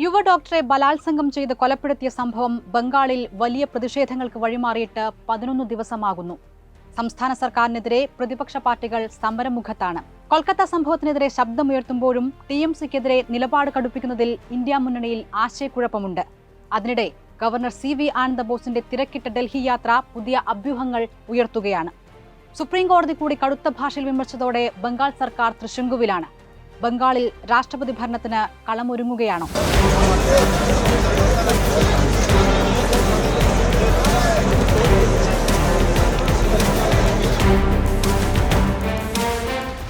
യുവ ഡോക്ടറെ ബലാത്സംഗം ചെയ്ത് കൊലപ്പെടുത്തിയ സംഭവം ബംഗാളിൽ വലിയ പ്രതിഷേധങ്ങൾക്ക് വഴിമാറിയിട്ട് പതിനൊന്ന് ദിവസമാകുന്നു. സംസ്ഥാന സർക്കാരിനെതിരെ പ്രതിപക്ഷ പാർട്ടികൾ സമരമുഖത്താണ്. കൊൽക്കത്ത സംഭവത്തിനെതിരെ ശബ്ദമുയർത്തുമ്പോഴും ടി എം സിക്കെതിരെ നിലപാട് കടുപ്പിക്കുന്നതിൽ ഇന്ത്യ മുന്നണിയിൽ ആശയക്കുഴപ്പമുണ്ട്. അതിനിടെ ഗവർണർ സി വി ആനന്ദബോസിന്റെ തിരക്കിട്ട ഡൽഹി യാത്ര പുതിയ അഭ്യൂഹങ്ങൾ ഉയർത്തുകയാണ്. സുപ്രീം കോടതി കൂടി കടുത്ത ഭാഷയിൽ വിമർശിച്ചതോടെ ബംഗാൾ സർക്കാർ തൃശങ്കുവിലാണ്. ബംഗാളിൽ രാഷ്ട്രപതി ഭരണത്തിന് കളമൊരുങ്ങുകയാണോ.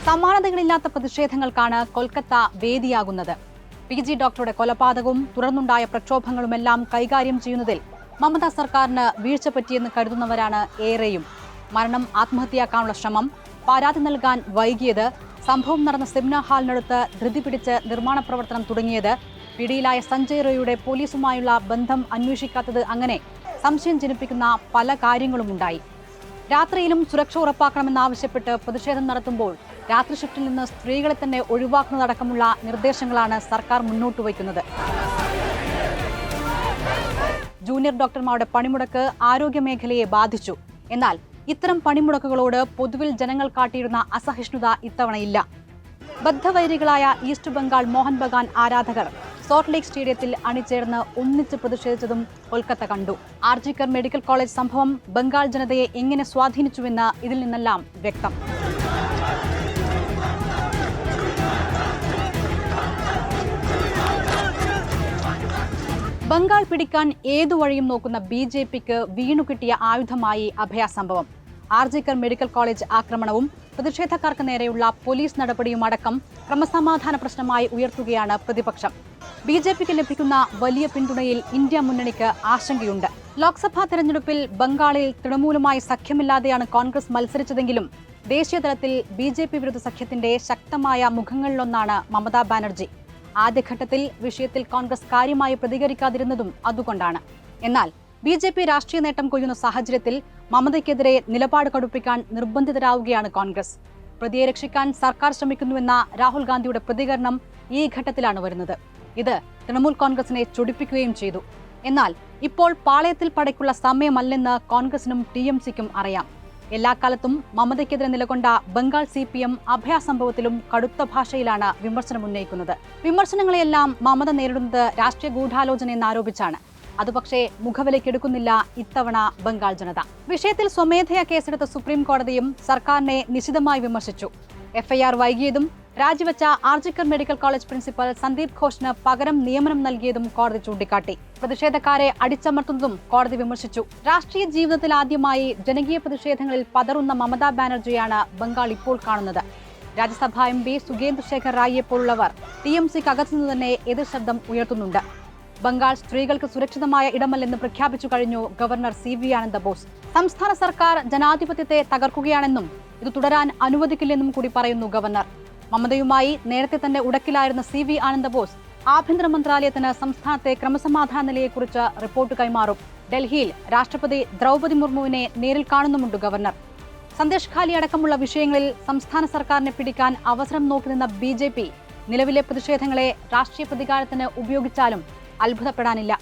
സമാനതകളില്ലാത്ത പ്രതിഷേധങ്ങൾക്കാണ് കൊൽക്കത്ത വേദിയാകുന്നത്. പി ജി ഡോക്ടറുടെ കൊലപാതകവും തുടർന്നുണ്ടായ പ്രക്ഷോഭങ്ങളുമെല്ലാം കൈകാര്യം ചെയ്യുന്നതിൽ മമതാ സർക്കാരിന് വീഴ്ച പറ്റിയെന്ന് കരുതുന്നവരാണ് ഏറെയും. മരണം ആത്മഹത്യയാക്കാനുള്ള ശ്രമം പരാതി നൽകാൻ വൈകിയത് സംഭവം നടന്ന സെമിനാ ഹാളിനടുത്ത് ധൃതി പിടിച്ച് നിർമ്മാണ പ്രവർത്തനം തുടങ്ങിയത്. പിടിയിലായ സഞ്ജയ് റോയുടെ പോലീസുമായുള്ള ബന്ധം അന്വേഷിക്കാത്തത് അങ്ങനെ സംശയം ജനിപ്പിക്കുന്ന പല കാര്യങ്ങളും ഉണ്ടായി. രാത്രിയിലും സുരക്ഷ ഉറപ്പാക്കണമെന്നാവശ്യപ്പെട്ട് പ്രതിഷേധം നടത്തുമ്പോൾ രാത്രി ഷിഫ്റ്റിൽ നിന്ന് സ്ത്രീകളെ തന്നെ ഒഴിവാക്കുന്നതടക്കമുള്ള നിർദ്ദേശങ്ങളാണ് സർക്കാർ മുന്നോട്ട് വയ്ക്കുന്നത്. ജൂനിയർ ഡോക്ടർമാരുടെ പണിമുടക്ക് ആരോഗ്യ മേഖലയെ ബാധിച്ചു. എന്നാൽ ഇത്തരം പണിമുടക്കുകളോട് പൊതുവിൽ ജനങ്ങൾ കാട്ടിയിരുന്ന അസഹിഷ്ണുത ഇത്തവണയില്ല. ബദ്ധവൈരികളായ ഈസ്റ്റ് ബംഗാൾ മോഹൻ ബഗാൻ ആരാധകർ സോർട്ട് ലേക്ക് സ്റ്റേഡിയത്തിൽ അണിചേർന്ന് ഒന്നിച്ച് പ്രതിഷേധിച്ചതും കൊൽക്കത്ത കണ്ടു. ആർജിക്കർ മെഡിക്കൽ കോളേജ് സംഭവം ബംഗാൾ ജനതയെ എങ്ങനെ സ്വാധീനിച്ചുവെന്ന് ഇതിൽ നിന്നെല്ലാം വ്യക്തം. ബംഗാൾ പിടിക്കാൻ ഏതു വഴിയും നോക്കുന്ന ബി ജെ പിക്ക് വീണുകിട്ടിയ ആയുധമായി അഭയാസംഭവം ആർജിക്കർ മെഡിക്കൽ കോളേജ് ആക്രമണവും പ്രതിഷേധക്കാർക്ക് നേരെയുള്ള പോലീസ് നടപടിയും അടക്കം ക്രമസമാധാന പ്രശ്നമായി ഉയർത്തുകയാണ് പ്രതിപക്ഷം. ബി ജെ പിക്ക് ലഭിക്കുന്ന വലിയ പിന്തുണയിൽ ഇന്ത്യ മുന്നണിക്ക് ആശങ്കയുണ്ട്. ലോക്സഭാ തെരഞ്ഞെടുപ്പിൽ ബംഗാളിൽ തൃണമൂലുമായി സഖ്യമില്ലാതെയാണ് കോൺഗ്രസ് മത്സരിച്ചതെങ്കിലും ദേശീയതലത്തിൽ ബി ജെ പി വിരുദ്ധ സഖ്യത്തിന്റെ ശക്തമായ മുഖങ്ങളിലൊന്നാണ് മമതാ ബാനർജി. ആദ്യഘട്ടത്തിൽ വിഷയത്തിൽ കോൺഗ്രസ് കാര്യമായി പ്രതികരിക്കാതിരുന്നതും അതുകൊണ്ടാണ്. എന്നാൽ ബി ജെ പി രാഷ്ട്രീയ നേട്ടം കൊയ്യുന്ന സാഹചര്യത്തിൽ മമതയ്ക്കെതിരെ നിലപാട് കടുപ്പിക്കാൻ നിർബന്ധിതരാവുകയാണ് കോൺഗ്രസ്. പ്രതിയെ രക്ഷിക്കാൻ സർക്കാർ ശ്രമിക്കുന്നുവെന്ന രാഹുൽ ഗാന്ധിയുടെ പ്രതികരണം ഈ ഘട്ടത്തിലാണ് വരുന്നത്. ഇത് തൃണമൂൽ കോൺഗ്രസിനെ ചൊടിപ്പിക്കുകയും ചെയ്തു. എന്നാൽ ഇപ്പോൾ പാളയത്തിൽ പടയ്ക്കുള്ള സമയമല്ലെന്ന് കോൺഗ്രസിനും ടി എം സിക്കും അറിയാം. എല്ലാ കാലത്തും മമതയ്ക്കെതിരെ നിലകൊണ്ട Bengal C P M Abhaya സംഭവത്തിലും കടുത്ത ഭാഷയിലാണ് വിമർശനം ഉന്നയിക്കുന്നത്. വിമർശനങ്ങളെയെല്ലാം മമത നേരിടുന്നത് രാഷ്ട്രീയ ഗൂഢാലോചന എന്നാരോപിച്ചാണ്. അത് പക്ഷേ മുഖവിലയ്ക്കെടുക്കുന്നില്ല ഇത്തവണ ബംഗാൾ ജനത. വിഷയത്തിൽ സ്വമേധയാ കേസെടുത്ത സുപ്രീം കോടതിയും സർക്കാരിനെ നിശിതമായി വിമർശിച്ചു. എഫ്ഐആർ വൈകിയതും രാജിവെച്ച RG Kar medical college principal Sandeep ഘോഷിന് പകരം നിയമനം നൽകിയതും കോടതി ചൂണ്ടിക്കാട്ടി. പ്രതിഷേധക്കാരെ അടിച്ചമർത്തുന്നതും കോടതി വിമർശിച്ചു. രാഷ്ട്രീയ ജീവിതത്തിൽ ആദ്യമായി ജനകീയ പ്രതിഷേധങ്ങളിൽ പതറുന്ന മമതാ ബാനർജിയാണ് ബംഗാൾ ഇപ്പോൾ കാണുന്നത്. രാജ്യസഭാ എം പി സുഗേന്ദ്ര ശേഖർ റായിയെ പോലുള്ളവർ ടി എം സിക്ക് അകത്തുനിന്ന് തന്നെ എതിർ ശബ്ദം ഉയർത്തുന്നുണ്ട്. ബംഗാൾ സ്ത്രീകൾക്ക് സുരക്ഷിതമായ ഇടമല്ലെന്ന് പ്രഖ്യാപിച്ചു കഴിഞ്ഞു governor C V Ananda Bose. സംസ്ഥാന സർക്കാർ ജനാധിപത്യത്തെ തകർക്കുകയാണെന്നും ഇത് തുടരാൻ അനുവദിക്കില്ലെന്നും കൂടി പറയുന്നു ഗവർണർ. മമതയുമായി നേരത്തെ തന്നെ ഉടക്കിലായിരുന്ന സി വി ആനന്ദബോസ് ആഭ്യന്തര മന്ത്രാലയത്തിന് സംസ്ഥാനത്തെ ക്രമസമാധാന നിലയെക്കുറിച്ച് റിപ്പോർട്ട് കൈമാറും. ഡൽഹിയിൽ രാഷ്ട്രപതി ദ്രൗപദി മുർമുവിനെ നേരിൽ കാണുന്നുമുണ്ട് ഗവർണർ. സന്ദേശ് ഖാലി അടക്കമുള്ള വിഷയങ്ങളിൽ സംസ്ഥാന സർക്കാരിനെ പിടിക്കാൻ അവസരം നോക്കി നിന്ന ബി ജെ പി നിലവിലെ പ്രതിഷേധങ്ങളെ രാഷ്ട്രീയ പ്രതികാരത്തിന് ഉപയോഗിച്ചാലും അത്ഭുതപ്പെടാനില്ല.